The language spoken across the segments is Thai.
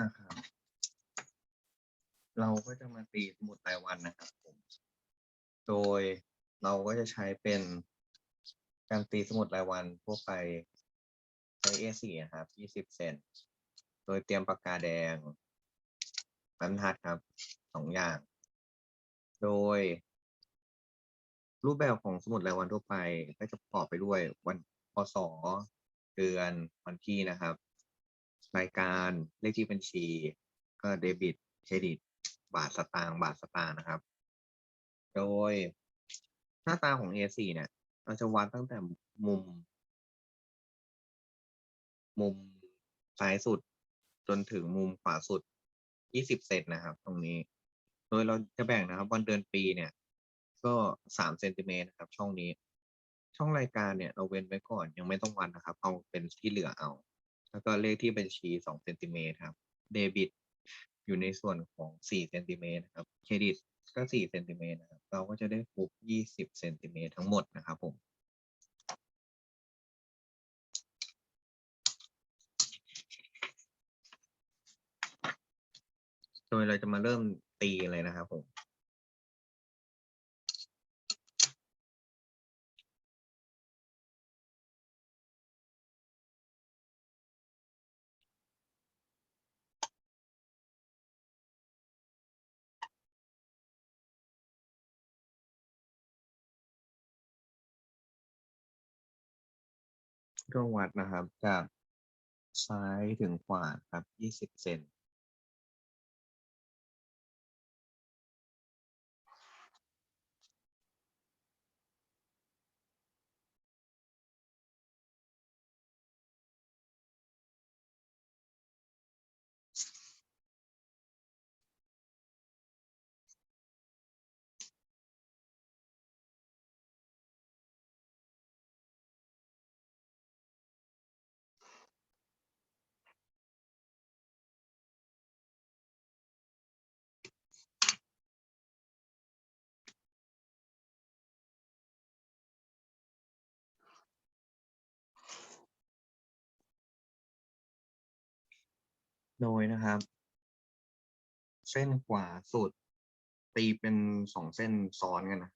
นะครับ เราก็จะมาตีสมุดรายวันนะครับผม โดยเราก็จะใช้เป็นการตีสมุดรายวันทั่วไปใช้ A4 นะครับ20เซน โดยเตรียมปากกาแดงบรรทัดครับสองอย่าง โดย รูปแบบของสมุดรายวันทั่วไป ก็จะประกอบไปด้วยวันพศเดือนวันที่นะครับ รายการเลขที่บัญชี ก็เดบิตเครดิต บาทสตางค์บาทสตางค์นะครับ โดยหน้าตาของ A4 เนี่ยเราจะวัดตั้งแต่มุม มุมซ้ายสุด จนถึงมุมขวาสุด 20 เซนนะครับ ตรงนี้ โดยเราจะแบ่งนะครับวันเดือนปีเนี่ย ก็ 3 เซนติเมตรนะครับ ช่องนี้ ช่องรายการเนี่ย เราเว้นไว้ก่อนยังไม่ต้องวัดนะครับ เอาเป็นที่เหลือเอา แล้วก็เลขที่บัญชี2เซนติเมตรครับ เดบิตอยู่ในส่วนของ4เซนติเมตรนะครับ เครดิตก็4เซนติเมตรนะครับ เราก็จะได้ครบ20เซนติเมตรทั้งหมดนะครับผมโดยเราจะมาเริ่มตีเลยนะครับผม ก็วัดนะครับจากซ้ายถึงขวาครับ 20 เซน โดยนะครับ เส้นขวาสุด ตีเป็นสองเส้นซ้อนกันนะ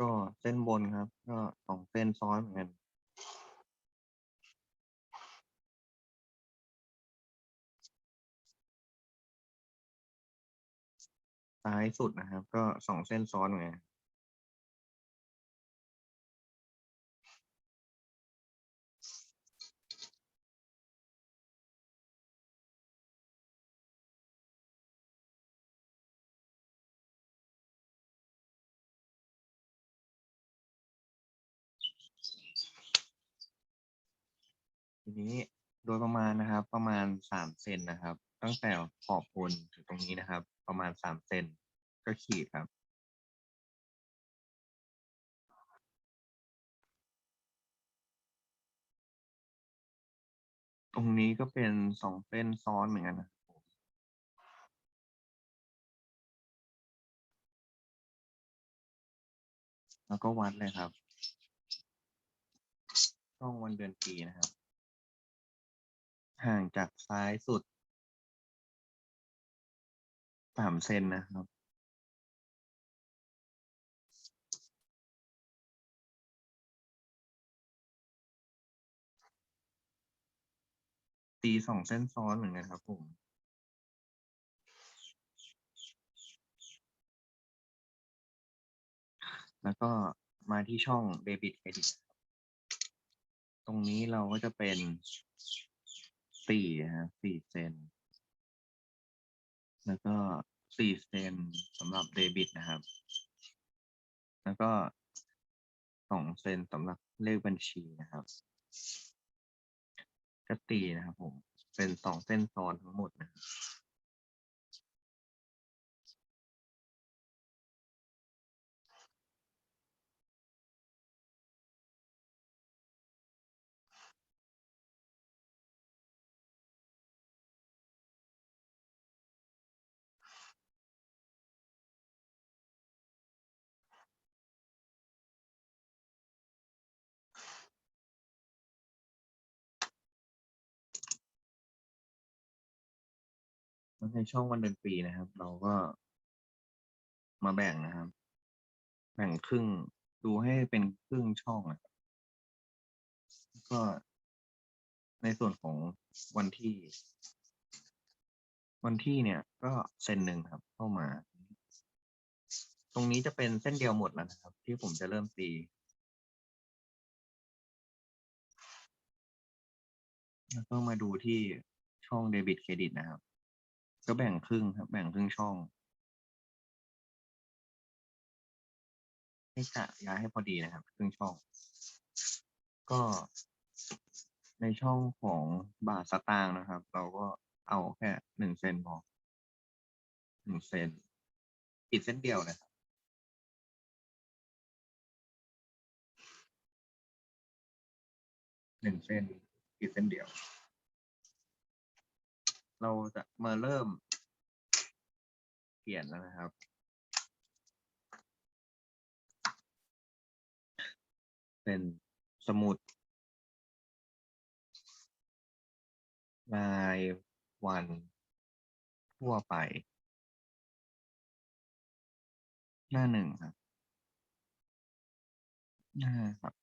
ก็เส้นบนครับ ก็สองเส้นซ้อนเหมือนกันซ้ายสุดนะครับ ก็สองเส้นซ้อนเหมือนกัน นี้โดยประมาณนะครับ ประมาณสามเซนนะครับ ตั้งแต่ขอบบนถึงตรงนี้นะครับ ประมาณสามเซนก็ขีดครับ ตรงนี้ก็เป็นสองเส้นซ้อนเหมือนกันนะแล้วก็วัดเลยครับ ช่องวันเดือนปีนะครับ ห่างจากซ้ายสุดสามเซนนะครับ ตีสองเส้นซ้อนเหมือนกันครับผมแล้วก็มาที่ช่องเดบิตเครดิต ตรงนี้เราก็จะเป็น สี่นะฮะสี่เซน แล้วก็สี่เซนสำหรับเดบิตนะครับ แล้วก็สองเซนสำหรับเลขบัญชีนะครับก็ตีนะครับผม เป็นสองเส้นซ้อนทั้งหมดนะครับ ในช่องวันเดือนปีนะครับ เราก็มาแบ่งนะครับ แบ่งครึ่งดูให้เป็นครึ่งช่องนะครับก็ในส่วนของวันที่ วันที่เนี่ย ก็เซนหนึ่งครับ เข้ามา ตรงนี้จะเป็นเส้นเดียวหมดแล้วนะครับ ที่ผมจะเริ่มตีแล้วก็มาดูที่ช่องเดบิตเครดิตนะครับ ก็แบ่งครึ่งครับ แบ่งครึ่งช่อง ให้กะย้ายให้พอดีนะครับ ครึ่งช่อง ก็ในช่องของบาทสตางค์นะครับ เราก็เอาแค่หนึ่งเซนพอหนึ่งเซนอีกเส้นเดียวนะครับหนึ่งเส้นอีกเส้นเดียว เราจะมาเริ่มเปลี่ยนแล้วนะครับ เป็นสมุดรายวันทั่วไป หน้าหนึ่งครับ หน้าครับ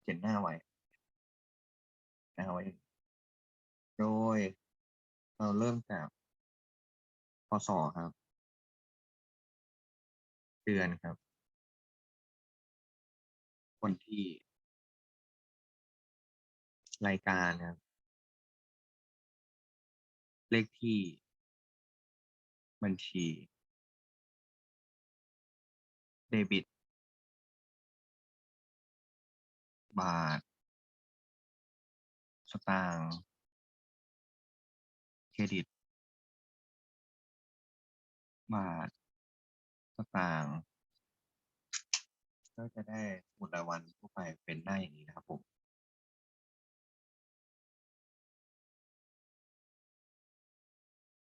เขียนหน้าไว้หน้าไว้ โดย เราเริ่มจากพศครับ เดือนครับ วันที่ รายการครับ เลขที่ บัญชี เดบิต บาท สตางค์ เครดิต บาทสตางก็จะได้หมุดรายวันทั่วไปเป็นหน้าอย่างนี้นะครับผม